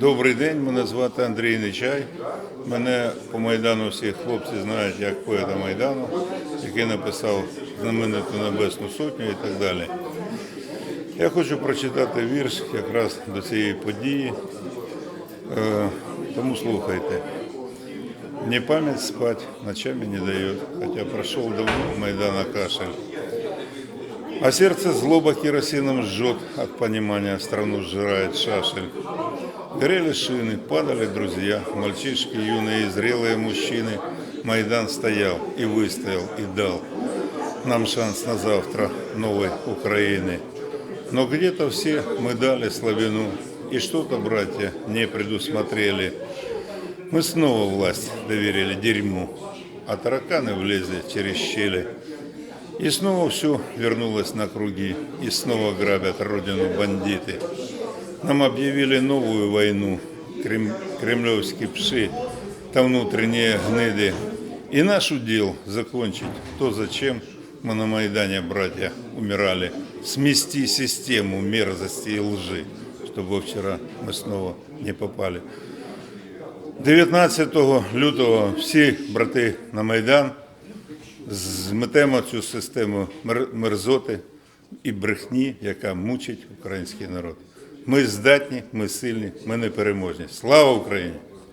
Добрий день, мене звати Андрій Нечай. Мене по Майдану всі хлопці знають як поета Майдану, який написав знамениту Небесну Сотню і так далі. Я хочу прочитати вірш якраз до цієї події, Е, тому слухайте. Мне память спать ночами не дает, хотя прошел давно Майдана кашель. А сердце злоба керосином жжет, от понимания страну сжирает шашель. Горели шины, падали друзья, мальчишки, юные и зрелые мужчины. Майдан стоял и выстоял, и дал нам шанс на завтра новой Украины. Но где-то все мы дали слабину, и что-то, братья, не предусмотрели. Мы снова власть доверили дерьму, а тараканы влезли через щели. И снова все вернулось на круги, и снова грабят родину бандиты. Нам объявили новую войну, крем- кремлевские пши, там внутренние гниды. И наш удел закончить то, зачем мы на Майдане, братья, умирали. Смести систему мерзости и лжи, чтобы вчера мы снова не попали. 19 лютого всі брати на Майдан зметемо цю систему мер- мерзоти і брехні, яка мучить український народ. Ми здатні, ми сильні, ми непереможні. Слава Україні!